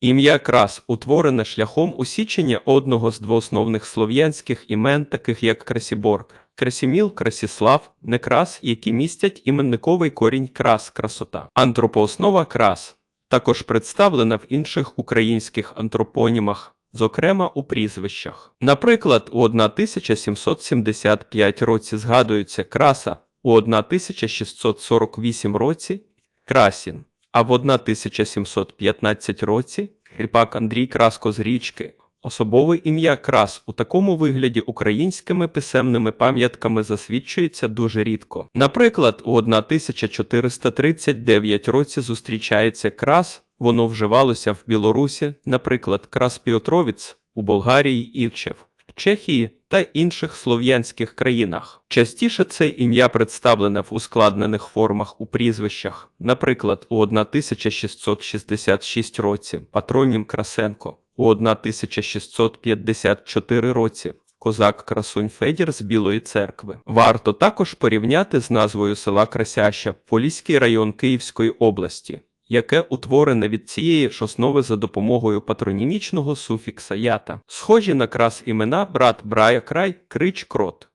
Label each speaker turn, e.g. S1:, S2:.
S1: Ім'я Крас утворене шляхом усічення одного з двоосновних слов'янських імен, таких як Красібор, Красіміл, Красіслав, Некрас, які містять іменниковий корінь крас, красота. Антропооснова крас також представлена в інших українських антропонімах, зокрема у прізвищах. Наприклад, у 1775 році згадується краса, у 1648 році Красін, а в 1715 році Кріпак Андрій Краско з річки. Особове ім'я Крас у такому вигляді українськими писемними пам'ятками засвідчується дуже рідко. Наприклад, у 1439 році зустрічається крас, воно вживалося в Білорусі, наприклад, крас Піотровіц, у Болгарії Івчев, в Чехії та інших слов'янських країнах. Частіше це ім'я представлене в ускладнених формах у прізвищах, наприклад, у 1666 році патронім Красенко, у 1654 році козак Красунь Федір з Білої церкви. Варто також порівняти з назвою села Красяща, Поліський район Київської області, яке утворене від цієї ж основи за допомогою патронімічного суфікса ята. Схожі на крас імена брат Брая Край, Крич Крот.